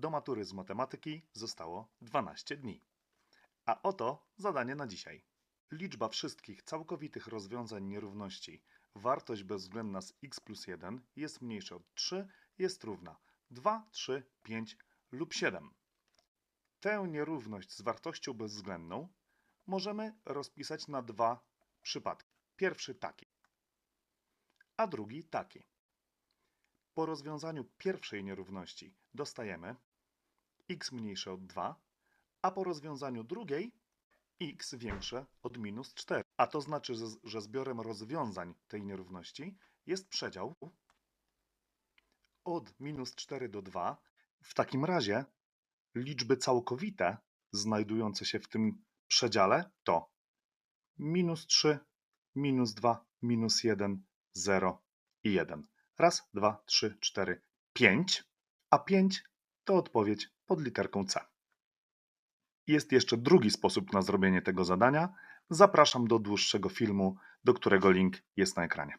Do matury z matematyki zostało 12 dni. A oto zadanie na dzisiaj. Liczba wszystkich całkowitych rozwiązań nierówności wartość bezwzględna z x plus 1 jest mniejsza od 3 jest równa 2, 3, 5 lub 7. Tę nierówność z wartością bezwzględną możemy rozpisać na dwa przypadki. Pierwszy taki, a drugi taki. Po rozwiązaniu pierwszej nierówności dostajemy x mniejsze od 2, a po rozwiązaniu drugiej x większe od minus 4. A to znaczy, że- zbiorem rozwiązań tej nierówności jest przedział od minus 4 do 2. W takim razie liczby całkowite znajdujące się w tym przedziale to minus 3, minus 2, minus 1, 0 i 1. Raz, dwa, trzy, cztery, pięć, a 5 to odpowiedź pod literką C. Jest jeszcze drugi sposób na zrobienie tego zadania. Zapraszam do dłuższego filmu, do którego link jest na ekranie.